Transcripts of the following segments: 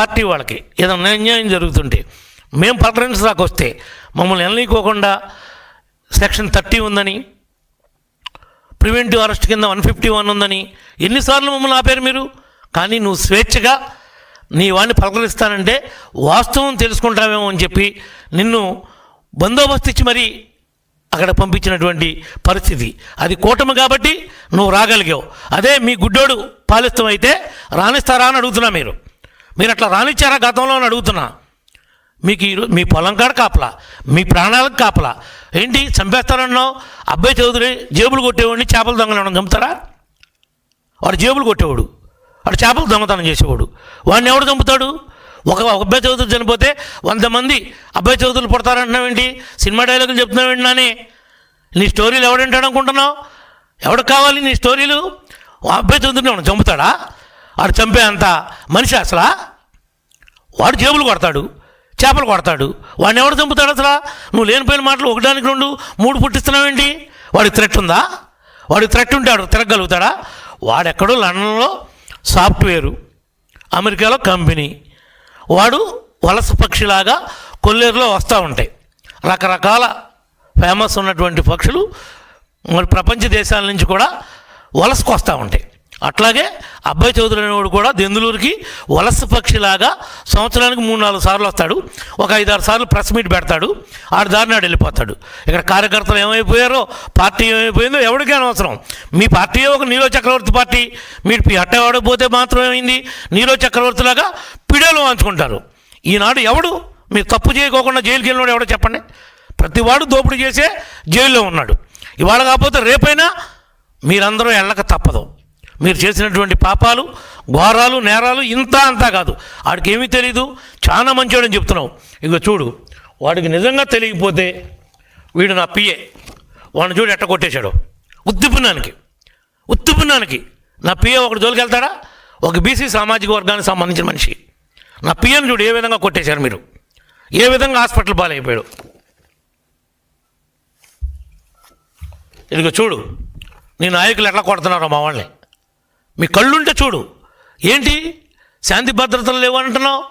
Party వాళ్ళకి ఏదైనా అన్యాయం జరుగుతుంటే మేము ప్రిఫరెన్స్ దాకా వస్తే మమ్మల్ని వెళ్ళనీకోకుండా సెక్షన్ థర్టీ ఉందని ప్రివెంటివ్ అరెస్ట్ కింద వన్ ఫిఫ్టీ వన్ ఉందని ఎన్నిసార్లు మమ్మల్ని ఆపారు మీరు? కానీ నువ్వు స్వేచ్ఛగా నీ వాడిని పలకరిస్తానంటే వాస్తవం తెలుసుకుంటావేమో అని చెప్పి నిన్ను బందోబస్తు ఇచ్చి మరీ అక్కడ పంపించినటువంటి పరిస్థితి. అది కూటమి కాబట్టి నువ్వు రాగలిగావు. అదే మీ గుడ్డోడు పాలిస్తం అయితే రాణిస్తారా అని అడుగుతున్నా మీరు. మీరు అట్లా రానిచ్చారా గతంలో అని అడుగుతున్నా. మీకు ఈ మీ పొలం కాడ కాపలా మీ ప్రాణాలకు కాపలా. ఏంటి చంపేస్తానన్నావు? అబ్బాయి చౌదరి జేబులు కొట్టేవాడిని చేపలు దొంగలను చంపుతారా? వాడు జేబులు కొట్టేవాడు. వాడు చేపలు దొంగతనం చేసేవాడు. వాడిని ఎవడు చంపుతాడు? ఒక అబ్బాయి చౌదరి చనిపోతే వంద మంది అబ్బాయి చౌదరులు పుడతారంటున్నావేంటి సినిమా డైలాగులు చెప్తున్నావేంటి నాని? నీ స్టోరీలు ఎవడంటాడు అనుకుంటున్నావు? ఎవడికి కావాలి నీ స్టోరీలు? ఆ అబ్బాయి చౌదరిని ఎవడు చంపుతాడా? వాడు చంపే అంత మనిషి అసలా? వాడు జేబులు కొడతాడు చేపలు కొడతాడు. వాడిని ఎవడు చంపుతాడు అసలు? నువ్వు లేనిపోయిన మాటలు ఒకటానికి రెండు మూడు పుట్టిస్తున్నావేంటి? వాడికి థ్రెట్ ఉందా? వాడికి థ్రెట్ ఉంటాడు తిరగలుగుతాడా వాడెక్కడో లండన్లో సాఫ్ట్వేరు అమెరికాలో కంపెనీ. వాడు వలస పక్షిలాగా కొల్లేరులో వస్తూ ఉంటాయి. రకరకాల ఫేమస్ ఉన్నటువంటి పక్షులు మరి ప్రపంచ దేశాల నుంచి కూడా వలసకు వస్తూ ఉంటాయి. అట్లాగే అబ్బాయి చౌదరి అనేవాడు కూడా దెందులూరుకి వలస పక్షిలాగా సంవత్సరానికి మూడు నాలుగు సార్లు వస్తాడు. ఒక ఐదారు సార్లు ప్రెస్ మీట్ పెడతాడు. ఆడు దారి నాడు వెళ్ళిపోతాడు. ఇక్కడ కార్యకర్తలు ఏమైపోయారో పార్టీ ఏమైపోయిందో ఎవరికీ అనవసరం. మీ పార్టీ ఒక నీరో చక్రవర్తి పార్టీ. మీరు అట్టవాడు పోతే మాత్రం ఏమైంది? నీరో చక్రవర్తిలాగా పిడేలు వాంచుకుంటారు. ఈనాడు ఎవడు? మీరు తప్పు చేయకోకుండా జైలుకి వెళ్ళినాడు ఎవడో చెప్పండి. ప్రతివాడు దోపిడీ చేసే జైల్లో ఉన్నాడు. ఇవాళ కాకపోతే రేపైనా మీరందరూ వెళ్ళక తప్పదు. మీరు చేసినటువంటి పాపాలు ఘోరాలు నేరాలు ఇంత అంతా కాదు. వాడికి ఏమీ తెలీదు. చాలా మంచివాడని చెప్తున్నావు. ఇక చూడు వాడికి నిజంగా తెలియకపోతే వీడు నా పిఏ. వాడిని చూడు ఎట్ట కొట్టేశాడు. ఉత్తిపున్నానికి ఉత్తిపున్నానికి నా పిఏ ఒకటి జోలికి వెళ్తాడా? ఒక బీసీ సామాజిక వర్గానికి సంబంధించిన మనిషి. నా పిఎం చూడు ఏ విధంగా కొట్టేశారు మీరు. ఏ విధంగా హాస్పిటల్ పాలైపోయాడు. ఇదిగో చూడు నీ నాయకులు ఎట్లా కొడుతున్నారో మా వాళ్ళని. మీ కళ్ళుంటే చూడు. ఏంటి? శాంతి భద్రతలు లేవు అంటున్నావు?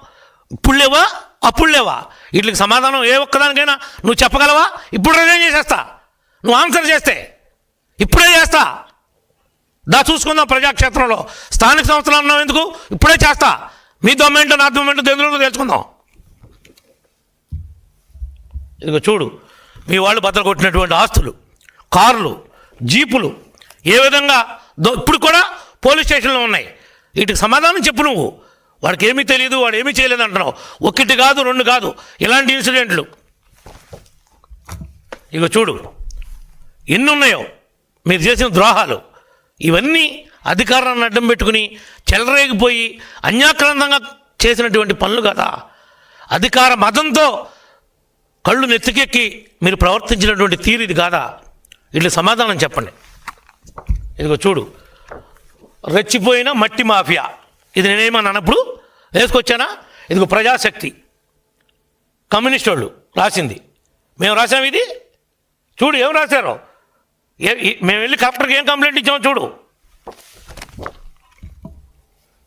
ఇప్పుడు లేవా? అప్పుడు లేవా? వీటికి సమాధానం ఏ ఒక్కదానికైనా నువ్వు చెప్పగలవా? ఇప్పుడు నేను చేసేస్తా. నువ్వు ఆన్సర్ చేస్తే. ఇప్పుడే చేస్తా. దా చూసుకుందాం ప్రజాక్షేత్రంలో. స్థానిక సంస్థలు అన్నావు ఎందుకు? ఇప్పుడే చేస్తా. మీ దొమ్మేంటో నా దొమ్మేంటో ఎందులో తెలుసుకుందాం. ఇదిగో చూడు. మీ వాళ్ళు బద్దలు కొట్టినటువంటి ఆస్తులు కార్లు జీపులు ఏ విధంగా ఇప్పుడు కూడా పోలీస్ స్టేషన్లో ఉన్నాయి. వీటికి సమాధానం చెప్పు నువ్వు. వాడికి ఏమీ తెలియదు వాడు ఏమీ చేయలేదు అంటున్నావు. ఒకటి కాదు రెండు కాదు. ఇలాంటి ఇన్సిడెంట్లు. ఇక చూడు. ఎన్ని ఉన్నాయో మీరు చేసిన ద్రోహాలు. ఇవన్నీ అధికారాన్ని అడ్డం పెట్టుకుని చెలరేగిపోయి అన్యాక్రాంతంగా చేసినటువంటి పనులు కదా. అధికార మతంతో కళ్ళు నెత్తికెక్కి మీరు ప్రవర్తించినటువంటి తీరు ఇది కాదా? ఇట్లా సమాధానం చెప్పండి. ఇదిగో చూడు. రెచ్చిపోయిన మట్టి మాఫియా. ఇది నేనేమన్నా అన్నప్పుడు వేసుకొచ్చానా? ఇదిగో ప్రజాశక్తి. కమ్యూనిస్ట్ వాళ్ళు రాసింది. మేము రాసాం ఇది? చూడు ఏం రాశారు? మేము వెళ్ళి కలెక్టర్కి ఏం కంప్లైంట్ ఇచ్చామో చూడు.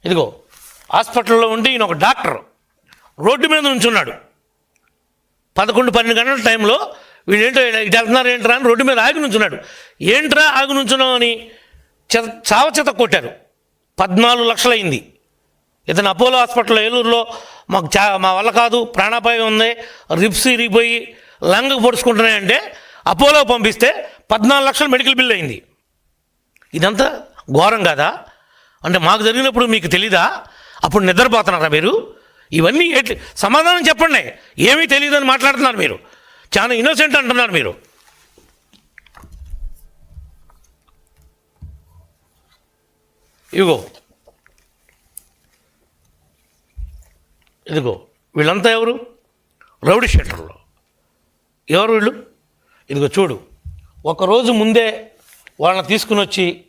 ఇదిగో హాస్పిటల్లో ఉండి ఈయన ఒక డాక్టర్ రోడ్డు మీద నుంచున్నాడు. పదకొండు పన్నెండు గంటల టైంలో వీళ్ళు ఏంటో ఇటు వెళ్తున్నారు ఏంట్రా అని రోడ్డు మీద ఆగి నుంచున్నాడు. ఏంట్రా ఆగి నుంచున్నావు అని చెత చావ చెత కొట్టారు. పద్నాలుగు లక్షలైంది. ఇతను అపోలో హాస్పిటల్లో ఏలూరులో మాకు చా మా వల్ల కాదు ప్రాణాపాయం ఉంది రిప్స్ ఇరిగిపోయి లంగ్ పొడుచుకుంటున్నాయంటే అపోలో పంపిస్తే పద్నాలుగు లక్షలు మెడికల్ బిల్ అయింది. ఇదంతా ఘోరం కాదా? అంటే మాకు జరిగినప్పుడు మీకు తెలీదా? అప్పుడు నిద్రపోతున్నారా మీరు? ఇవన్నీ ఎట్ల సమాధానం చెప్పండి. ఏమీ తెలియదని మాట్లాడుతున్నారు మీరు. చాలా ఇన్నోసెంట్ అంటున్నారు మీరు. ఇదిగో. ఇదిగో. వీళ్ళంతా ఎవరు? రౌడీ షెటర్లు. ఎవరు వీళ్ళు? ఇదిగో చూడు. ఒకరోజు ముందే వాళ్ళని తీసుకుని వచ్చి